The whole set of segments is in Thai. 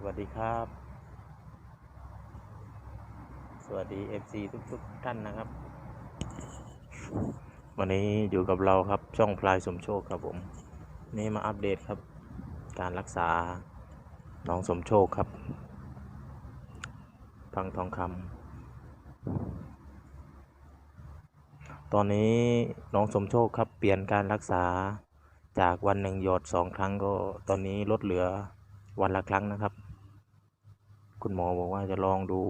สวัสดีครับ สวัสดี FC ทุกๆท่านนะครับ วันนี้อยู่กับเราครับช่องพลายสมโชคครับผม นี่มาอัปเดตครับ การรักษาน้องสมโชคครับ พังทองคำตอนนี้น้องสมโชคครับเปลี่ยนการรักษาจากวันหนึ่งหยดสองครั้งก็ตอนนี้ลดเหลือวันละครั้งนะครับ คุณหมอบอกว่าจะลองดู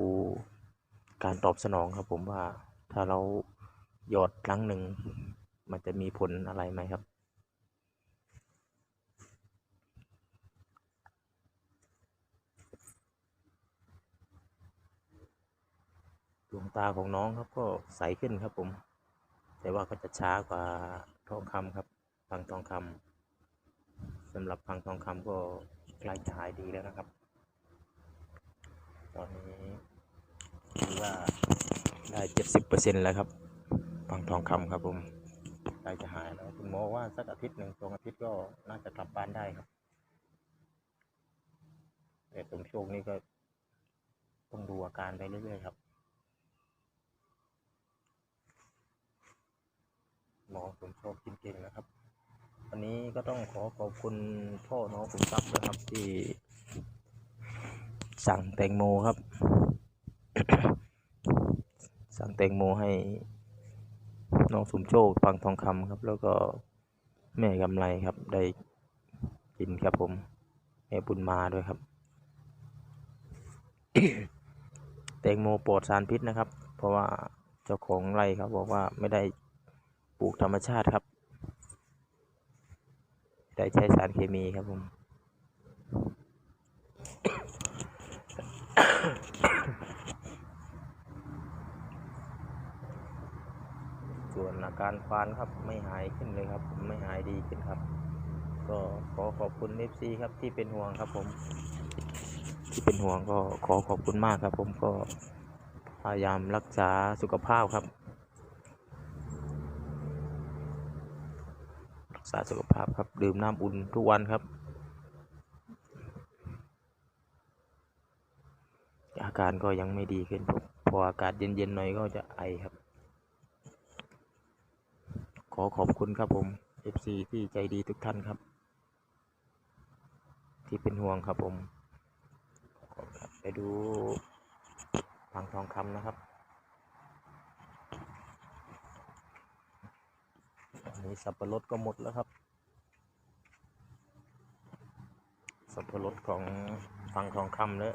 การตอบสนองครับ ผมว่าถ้าเราหยอดครั้งหนึ่ง มันจะมีผลอะไรไหมครับ ดวงตาของน้องครับก็ใสขึ้นครับผม แต่ว่าก็จะช้ากว่าทองคำครับพังทองคำสำหรับพังทองคำก็ใกล้จะหายดีแล้วนะครับ ตอนนี้ถือว่าได้เจ็ดสิบเปอร์เซ็นต์แล้วครับพังทองคำครับผมใกล้จะหายแล้วคุณหมอว่าสักอาทิตย์หนึ่งสองอาทิตย์ก็น่าจะกลับบ้านได้ครับแต่ตรงช่วงนี้ก็ต้องดูอาการไปเรื่อยๆครับ หมอผมชอบกินเก่งนะครับ วันนี้ก็ต้องขอขอบคุณพ่อน้องผมซับนะครับที่ สั่งแตงโมครับ สั่งแตงโมให้น้องสมโชคฟังทองคำครับ แล้วก็แม่กำไรครับ ได้กินครับผมแม่บุญมาด้วยครับ แตงโมปลอดสารพิษนะครับ เพราะว่าเจ้าของไร่ครับบอกว่าไม่ได้ปลูกธรรมชาติครับ ได้ใช้สารเคมีครับผม ส่วนอา การควานครับไม่หายขึ้นเลยครับ ไม่หายดีขึ้นครับ ก็ขอขอบคุณเอฟซีครับที่เป็นห่วงครับผม ที่เป็นห่วงก็ขอขอบคุณมากครับ ผมก็พยายามรักษาสุขภาพครับ รักษาสุขภาพครับ ดื่มน้ำอุ่นทุกวันครับ อาการก็ยังไม่ดีขึ้นพออากาศเย็นๆหน่อยก็จะไอครับ อขอบคุณครับผม FC ที่ใจดีทุกท่านครับ ที่เป็นห่วงครับผมไปดูพังทองคำนะครับอันนี้สับปะรดก็หมดแล้วครับ สับปะรดของฟังทองคำและ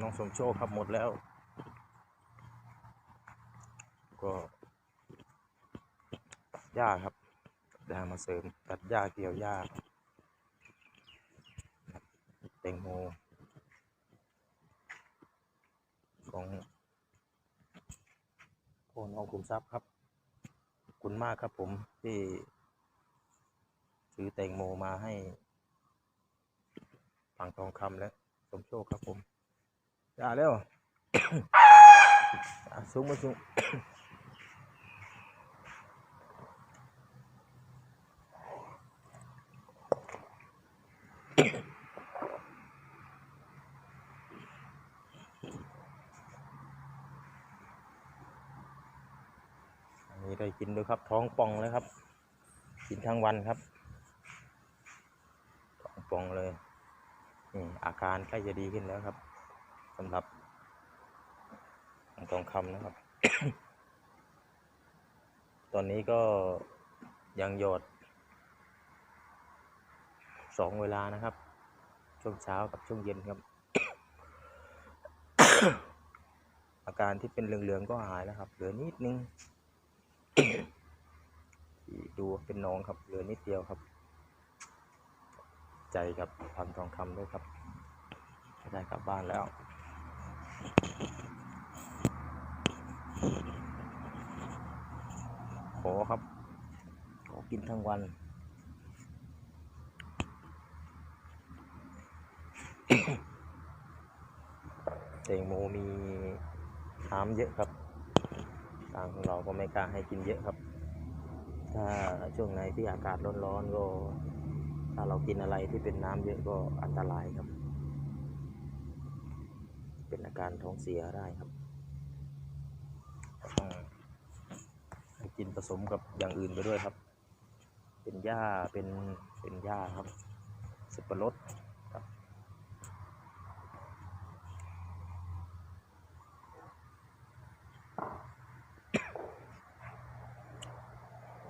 น้องสมโชคครับหมดแล้ว ก็ หญ้าครับยามาเสริมตัดหญ้าเกี่ยวหญ้าแตงโมของพ่อนองขุมทรัพย์ครับขอบคุณมากครับผมที่ซื้อแตงโมมาให้ฝั่งทองคำและสมโชคครับผมอย่าเร็วอะสูงมาสูง นนี้ได้กินด้วยครับท้องป่องเลยครับ กินทั้งวันครับท้องป่องเลยนี่อาการใกล้จะดีขึ้นแล้วครับสำหรับทองคำนะครับ ตอนนี้ก็ยังหยอดสองเวลานะครับ ช่วงเช้ากับช่วงเย็นครับ อาการที่เป็นเหลืองๆก็หายแล้วครับ เหลือนิดนึง ดูเป็นน้องครับเหลือนิดเดียวครับ ใจกับพันทองคำด้วยครับได้กลับบ้านแล้วขอครับขอกินทั้งวันแตงโมมีน้ำเยอะครับ ทางของเราก็ไม่กล้าให้กินเยอะครับ ถ้าช่วงไหนที่อากาศร้อนๆก็ ถ้าเรากินอะไรที่เป็นน้ำเยอะก็อันตรายครับ เป็นอาการท้องเสียได้ครับก็ต้องกินผสมกับอย่างอื่นไปด้วยครับ เป็นหญ้าเป็นเป็นหญ้าครับสับปะรดครับ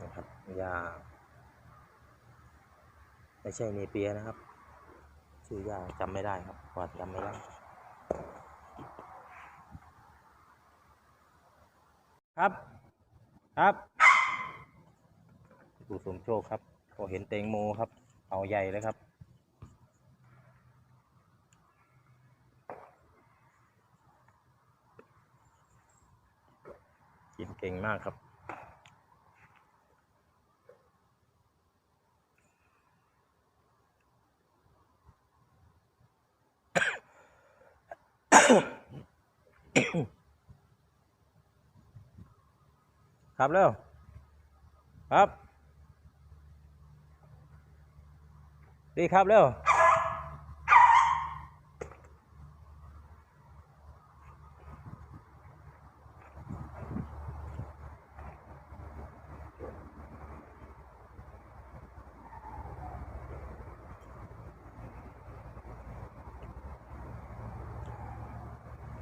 นะครับ ยาไม่ใช่เนเปียนะครับ ชื่อยาจำไม่ได้ครับกว่าจำไม่ได้ครับครับปู่สมโชคครับพอเห็นเตงโมครับ เอาใหญ่เลยครับกินเก่งมากครับ ครับเร็วครับ ดีครับเร็ว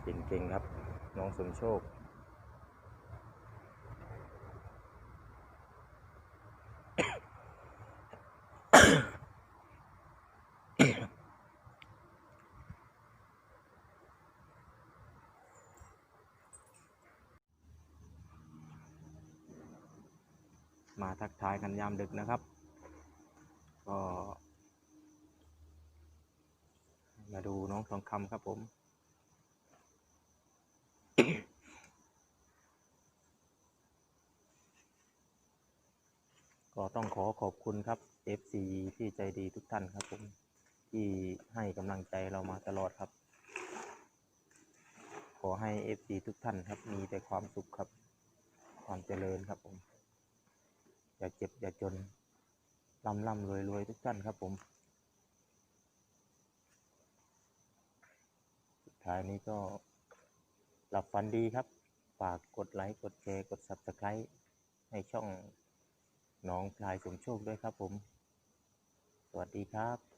เก่งๆครับ น้องสมโชค มาทักทายกันยามดึกนะครับ ก็ มาดูน้องทองคำครับผม ก็ต้องขอขอบคุณครับ FC ที่ใจดีทุกท่านครับผมที่ให้กำลังใจเรามาตลอดครับ ขอให้ FC ทุกท่านครับ มีแต่ความสุขครับ ความเจริญครับผม อย่าเจ็บอย่าจนร่ำร่ำรวยรวยทุกท่านครับผม สุดท้ายนี้ก็หลับฝันดีครับ ฝากกดไลค์ กดแชร์ กด Subscribe ให้ช่อง น้องพลายสมโชคด้วยครับผม สวัสดีครับ